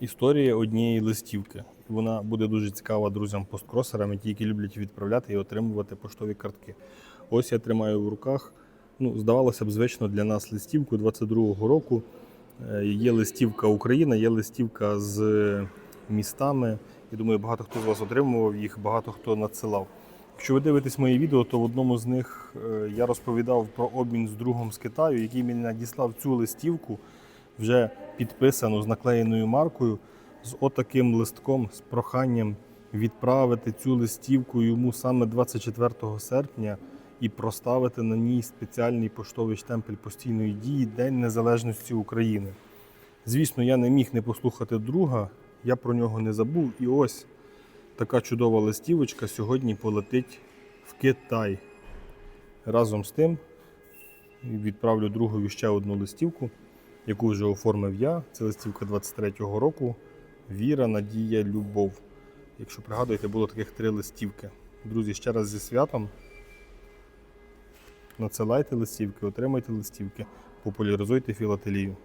історія однієї листівки. Вона буде дуже цікава друзям-посткросерам, ті, які люблять відправляти і отримувати поштові картки. Ось я тримаю в руках. Ну, здавалося б, звично для нас листівку 22-го року. Е, Є листівка Україна, є листівка з містами. Я думаю, багато хто з вас отримував їх, багато хто надсилав. Якщо ви дивитесь мої відео, то в одному з них е, я розповідав про обмін з другом з Китаю, який мені надіслав цю листівку, вже підписану з наклеєною маркою, з отаким листком, з проханням відправити цю листівку йому саме 24 серпня і проставити на ній спеціальний поштовий штемпель постійної дії День Незалежності України. Звісно, я не міг не послухати друга, я про нього не забув. І ось така чудова листівочка сьогодні полетить в Китай. Разом з тим відправлю другові ще одну листівку, яку вже оформив я. Це листівка 23-го року. Віра, надія, любов. Якщо пригадуєте, було таких три листівки. Друзі, ще раз зі святом. Надсилайте листівки, отримайте листівки, популяризуйте філателію.